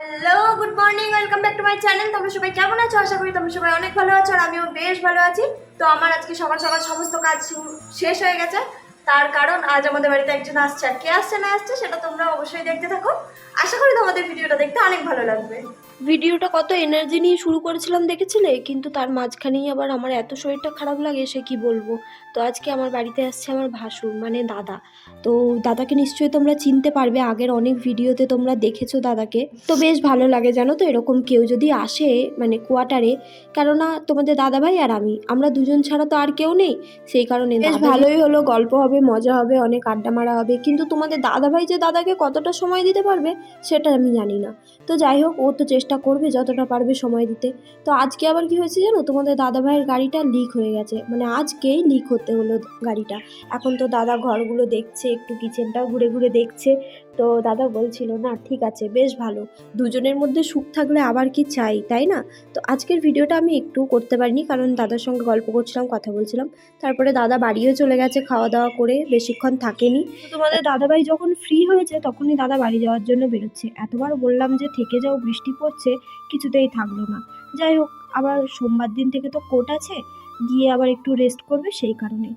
Hello good morning welcome back to my channel তোমরা সবাই কেমন আছো? আশা করি তোমরা সবাই অনেক ভালো আছো আর আমিও বেশ ভালো আছি। তো আমার আজকে সকাল সকাল সমস্ত কাজ শেষ হয়ে গেছে। তার কারণ আজ আমাদের বাড়িতে একজন আসছে। আর কে আসছে, না আসছে, সেটা তোমরা অবশ্যই দেখতে থাকো। আশা করি তোমাদের ভিডিওটা দেখতে অনেক ভালো লাগবে। ভিডিওটা কত এনার্জি নিয়ে শুরু করেছিলাম দেখেছিলে? কিন্তু তার মাঝখানেই আবার আমার এত শরীরটা খারাপ লাগে সে কি বলব? তো আজকে আমার বাড়িতে আসছে আমার ভাসুর মানে দাদা। তো দাদাকে নিশ্চয়ই তোমরা চিনতে পারবে আগের অনেক ভিডিওতে তোমরা দেখেছ দাদাকে। তো বেশ ভালো লাগে জানো তো এরকম কেউ যদি আসে মানে কোয়ার্টারে কেননা তোমাদের দাদাভাই আর আমি আমরা দুজন ছাড়া তো আর কেউ নেই। সেই কারণে বেশ ভালোই হলো গল্প হবে মজা হবে অনেক আড্ডা মারা হবে কিন্তু তোমাদের দাদাভাই যে দাদাকে কতটা সময় দিতে পারবে সেটা আমি জানি না। তো যাই হোক ও তো চেষ্টা করবে যতটা পারবে সময় দিতে। তো আজকে আবার কি হয়েছে জানো? তোমাদের দাদা ভাইয়ের গাড়িটা লিক হয়ে গেছে। মানে আজকেই লিক হতে হলো গাড়িটা। এখন তো দাদা ঘরগুলো দেখছে, একটু কিচেনটাও ঘুরে ঘুরে দেখছে। তো দাদা বলছিল না ঠিক আছে বেশ ভালো। দুজনের মধ্যে সুখ থাকলে আবার কি চাই তাই না? তো আজকের ভিডিওটা আমি একটু করতে পারিনি কারণ দাদার সঙ্গে গল্প করছিলাম কথা বলছিলাম। তারপরে দাদা বাড়িও চলে গেছে খাওয়া দাওয়া করে বেশিক্ষণ থাকেনি। তো তোমাদের দাদাভাই যখন ফ্রি হয়েছে তখনই দাদা বাড়ি যাওয়ার জন্য বেরোচ্ছে। এতবার বললাম যে থেকে যাও বৃষ্টি পড়ছে কিছুতেই থাকল না। যাই হোক আবার সোমবার দিন থেকে তো কোর্ট আছে গিয়ে আবার একটু রেস্ট করবে সেই কারণে।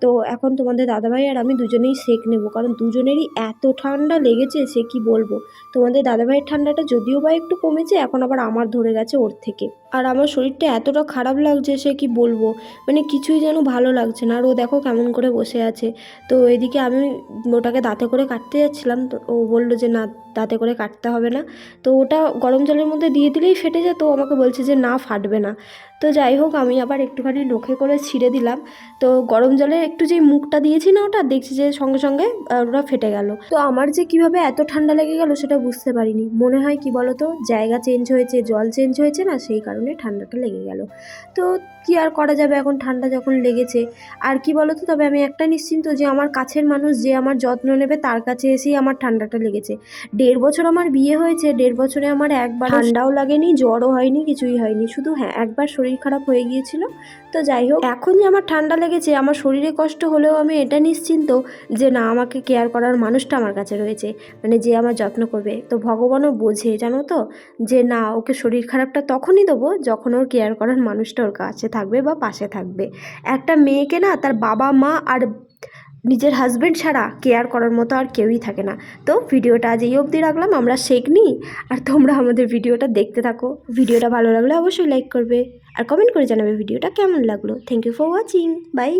তো এখন তোমাদের দাদাভাই আর আমি দুজনেই সেক নেব। কারণ দুজনেরই এত ঠান্ডা লেগেছে, সে কি বলব? তোমাদের দাদাভাইয়ের ঠান্ডাটা যদিও বা একটু কমেছে, এখন আবার আমার ধরে গেছে ওর থেকে। আর আমার শরীরটা এতটা খারাপ লাগছে, সে কি বলব? মানে কিছুই যেন ভালো লাগছে না। আর ও দেখো কেমন করে বসে আছে। তো এদিকে আমি ওটাকে দাঁতে করে কাটতে যাচ্ছিলাম। তো ও বলল যে, না, দাঁতে করে কাটতে হবে না। তো ওটা গরম জলের মধ্যে দিয়ে দিলেই ফেটে যেত আমাকে বলছে যে, না, ফাটবে না। তো যাই হোক আমি আবার একটুখানি নখে করে ছিঁড়ে দিলাম। তো গরম জলে একটু যেই মুখটা দিয়েছি না ওটা দেখছি যে সঙ্গে সঙ্গে ওটা ফেটে গেল। তো আমার যে কীভাবে এত ঠান্ডা লেগে গেল সেটা বুঝতে পারিনি। মনে হয় কি বলো তো জায়গা চেঞ্জ হয়েছে জল চেঞ্জ হয়েছে না সেই কারণে ঠান্ডাটা লেগে গেল। তো কি আর করা যাবে এখন ঠান্ডা যখন লেগেছে? আর কি বলো তো তবে আমি একটা নিশ্চিন্ত যে আমার কাছের মানুষ যে আমার যত্ন নেবে তার কাছে এসেই আমার ঠান্ডাটা লেগেছে। দেড় বছর আমার বিয়ে হয়েছে দেড় বছরে আমার একবার ঠান্ডাও লাগেনি জ্বরও হয়নি কিছুই হয়নি। শুধু হ্যাঁ একবার শরীর খারাপ হয়ে গিয়েছিল। তো যাই হোক এখন যে আমার ঠান্ডা লেগেছে, আমার শরীরে কষ্ট হলেও আমি এটা নিশ্চিন্ত যে না, আমাকে কেয়ার করার মানুষটা আমার কাছে রয়েছে মানে যে আমার যত্ন করবে। তো ভগবানও বোঝে, জানো তো, যে না, ওকে শরীর খারাপটা তখনই দেবো যখন ওর কেয়ার করার মানুষটা ওর কাছে থাকবে বা পাশে থাকবে। একটা মেয়েকে না, তার বাবা মা আর নিজের হাজব্যান্ড ছাড়া কেয়ার করার মতো আর কেউই থাকে না। তো ভিডিওটা আজ এই অবধি রাখলাম, আমরা শেখ নিই আর তোমরা আমাদের ভিডিওটা দেখতে থাকো। ভিডিওটা ভালো লাগলে অবশ্যই লাইক করবে, আর কমেন্ট করে জানাবে ভিডিওটা কেমন লাগল। Thank you for watching bye